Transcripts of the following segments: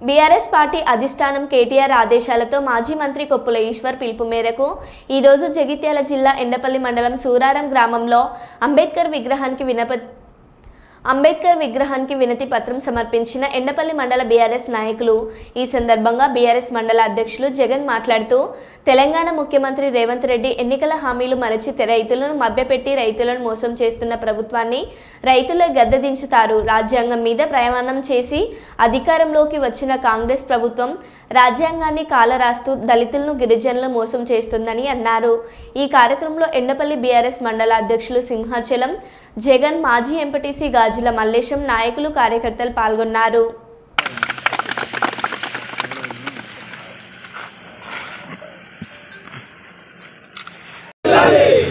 BRS party అధిష్టానం కేటీఆర్ ఆదేశాలతో మాజీ మంత్రి కొప్పుల ఈశ్వర్ పిలుపు మేరకు ఈరోజు జగిత్యాల జిల్లా ఎండపల్లి మండలం సూరారం గ్రామంలో అంబేద్కర్ విగ్రహానికి వినప అంబేద్కర్ విగ్రహానికి వినతి పత్రం సమర్పించిన ఎండపల్లి మండల బీఆర్ఎస్ నాయకులు ఈ సందర్భంగా బీఆర్ఎస్ మండల అధ్యక్షులు జగన్ మాట్లాడుతూ తెలంగాణ ముఖ్యమంత్రి రేవంత్ రెడ్డి ఎన్నికల హామీలు మరచి రైతులను మభ్యపెట్టి రైతులను మోసం చేస్తున్న ప్రభుత్వాన్ని రైతులే గద్దెదించుతారు రాజ్యాంగం మీద ప్రయాణం చేసి అధికారంలోకి వచ్చిన కాంగ్రెస్ ప్రభుత్వం రాజ్యాంగాన్ని కాలరాస్తూ దళితులను గిరిజనులను మోసం చేస్తుందని అన్నారు. ఈ కార్యక్రమంలో ఎండపల్లి బీఆర్ఎస్ మండల అధ్యక్షులు సింహాచలం జగన్ మాజీ ఎంపటీసీ గాజుల మల్లేశం నాయకులు కార్యకర్తలు పాల్గొన్నారు.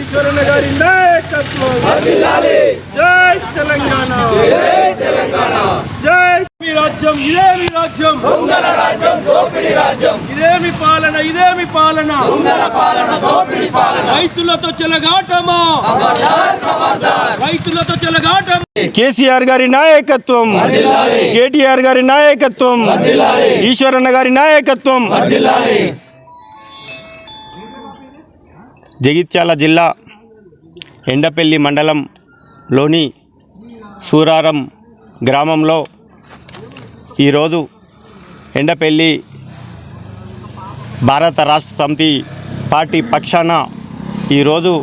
ఈశ్వరన్న గారి నాయకత్వం జై తెలంగాణ. జై మీ రాజ్యం ఇదేమి రాజ్యం. దొంగల రాజ్యం దోపిడి రాజ్యం. ఇదేమి పాలన ఇదేమి పాలన? దొంగల పాలన దోపిడి పాలన. రైతులతో చెలగాటమా? రైతులతో చెలగాటం కేసీఆర్ గారి నాయకత్వం. కేటీఆర్ గారి నాయకత్వం. ఈశ్వరన్న గారి నాయకత్వం. జగిత్యాల జిల్లా ఎండపల్లి మండలంలోని సూరారం గ్రామంలో ఈరోజు ఎండపల్లి భారత రాష్ట్ర సమితి పార్టీ పక్షాన ఈరోజు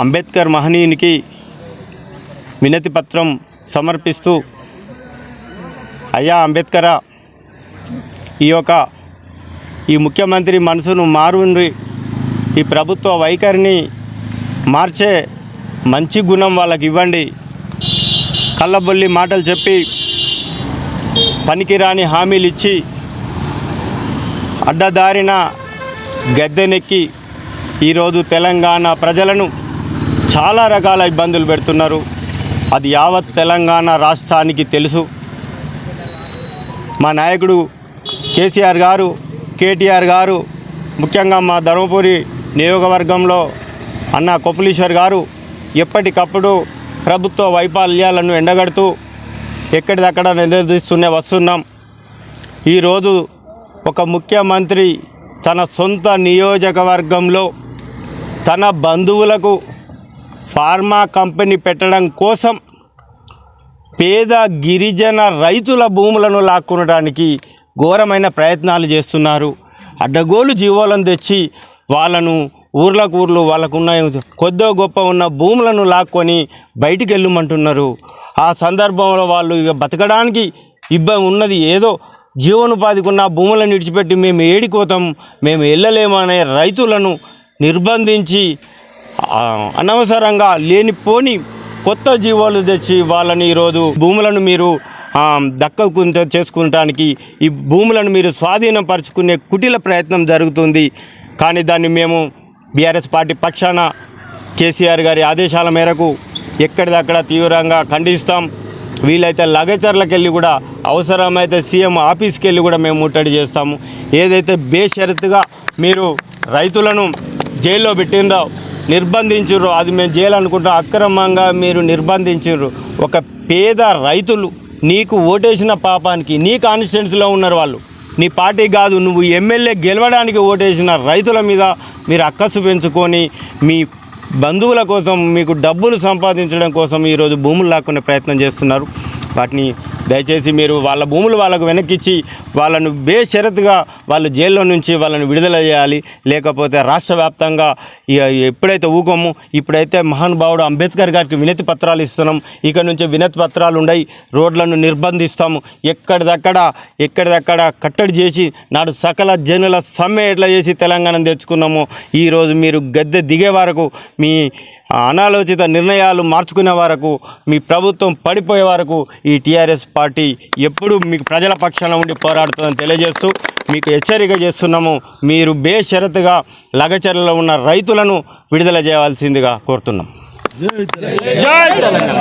అంబేద్కర్ మహనీయునికి వినతి పత్రం సమర్పిస్తూ అయ్యా అంబేద్కర ఈ యొక్క ఈ ముఖ్యమంత్రి మనసును మారుండ్రి. ఈ ప్రభుత్వ వైఖరిని మార్చే మంచి గుణం వాళ్ళకి ఇవ్వండి కళ్ళబొల్లి మాటలు చెప్పి పనికిరాని హామీలు ఇచ్చి అడ్డదారిన గద్దెనెక్కి ఈరోజు తెలంగాణ ప్రజలను చాలా రకాల ఇబ్బందులు పెడుతున్నారు. అది యావత్ తెలంగాణ రాష్ట్రానికి తెలుసు. మా నాయకుడు కేసీఆర్ గారు కేటీఆర్ గారు ముఖ్యంగా మా ధర్మపురి నియోగవర్గంలో అన్న కొపులీశ్వర్ గారు ఎప్పటికప్పుడు ప్రభుత్వ వైఫల్యాలను ఎండగడుతూ ఎక్కడిదక్కడ నిలదీస్తూనే వస్తున్నాం. ఈరోజు ఒక ముఖ్యమంత్రి తన సొంత నియోజకవర్గంలో తన బంధువులకు ఫార్మా కంపెనీ పెట్టడం కోసం పేద గిరిజన రైతుల భూములను లాక్కొనడానికి ఘోరమైన ప్రయత్నాలు చేస్తున్నారు. అడ్డగోలు జీవాలను తెచ్చి వాళ్ళను ఊర్లకు ఊర్లు వాళ్ళకున్న కొద్దో గొప్ప ఉన్న భూములను లాక్కొని బయటికి వెళ్ళమంటున్నారు ఆ సందర్భంలో వాళ్ళు ఇక బతకడానికి ఇబ్బంది ఉన్నది ఏదో జీవనోపాధికి ఉన్న భూములను విడిచిపెట్టి మేము ఏడికోతాం మేము వెళ్ళలేమనే రైతులను నిర్బంధించి అనవసరంగా లేనిపోని కొత్త జీవాలు తెచ్చి వాళ్ళని ఈరోజు భూములను మీరు దక్కకు చేసుకుంటానికి ఈ భూములను మీరు స్వాధీనపరుచుకునే కుటిల ప్రయత్నం జరుగుతుంది. కానీ దాన్ని మేము బీఆర్ఎస్ పార్టీ పక్షాన కేసీఆర్ గారి ఆదేశాల మేరకు ఎక్కడిదక్కడ తీవ్రంగా ఖండిస్తాం. వీలైతే లగేచర్లకు వెళ్ళి కూడా అవసరమైతే సీఎం ఆఫీస్కి వెళ్ళి కూడా మేము ముట్టడి చేస్తాము. ఏదైతే బేషరతుగా మీరు రైతులను జైల్లో పెట్టిందో నిర్బంధించరు అది మేము జైలు అనుకుంటాం అక్రమంగా మీరు నిర్బంధించరు ఒక పేద రైతులు నీకు ఓటేసిన పాపానికి నీ కాన్స్టిట్యున్సీలో ఉన్నారు వాళ్ళు నీ పార్టీ కాదు నువ్వు ఎమ్మెల్యే గెలవడానికి ఓటేసిన రైతుల మీద మీరు అక్కసు పెంచుకొని మీ బంధువుల కోసం మీకు డబ్బులు సంపాదించడం కోసం ఈరోజు భూములు లాక్కునే ప్రయత్నం చేస్తున్నారు. వాటిని దయచేసి మీరు వాళ్ళ భూములు వాళ్ళకు వెనక్కిచ్చి వాళ్ళను బేషరతుగా వాళ్ళు జైల్లో నుంచి వాళ్ళని విడుదల చేయాలి. లేకపోతే రాష్ట్ర వ్యాప్తంగా ఇక ఎప్పుడైతే ఊకోము ఇప్పుడైతే మహానుభావుడు అంబేద్కర్ గారికి వినతి పత్రాలు ఇస్తున్నాం. ఇక నుంచి వినతి పత్రాలు ఉండయి. రోడ్లను నిర్బంధిస్తాము. ఎక్కడిదక్కడ ఎక్కడిదక్కడ కట్టడి చేసి నాడు సకల జనుల సమ్మె ఎట్లా చేసి తెలంగాణ తెచ్చుకున్నాము ఈరోజు మీరు గద్దె దిగే వరకు మీ అనాలోచిత నిర్ణయాలు మార్చుకునే వరకు మీ ప్రభుత్వం పడిపోయే వరకు ఈ టీఆర్ఎస్ పార్టీ ఎప్పుడు మీకు ప్రజల పక్షాన ఉండి పోరాడుతుందని తెలియజేస్తూ మీకు హెచ్చరిక చేస్తున్నాము. మీరు బేషరతుగా లగచర్లలో ఉన్న రైతులను విడుదల చేయవలసిందిగా కోరుతున్నాం. జై తెలంగాణ.